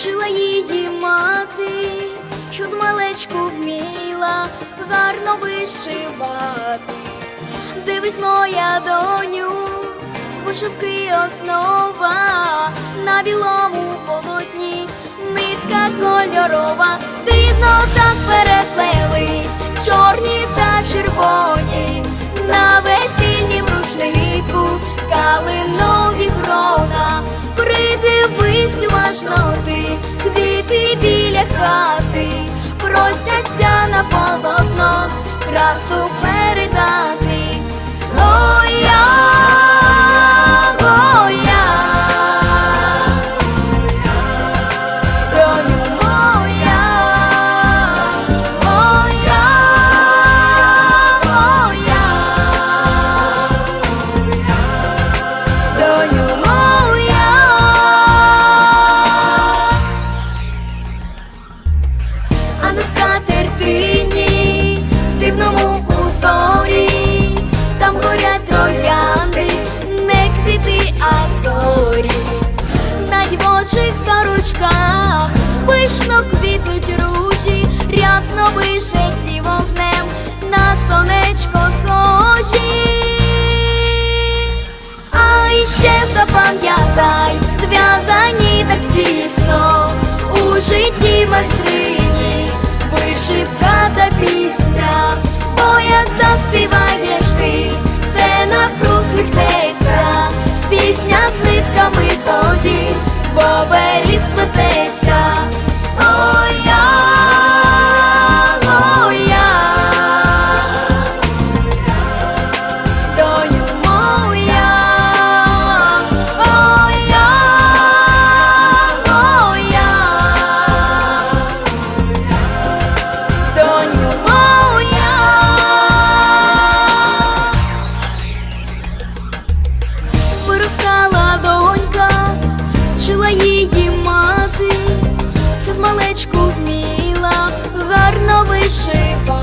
Учила її мати, щоб малечку вміла гарно вишивати. Дивись, моя доню, вишивки основа на білому полотні, нитка кольорова, хати, просяться на полотно, красу на скатертині, дивному узорі, вишивка та пісня, бо як заспіваєш вміла, гарно вишива.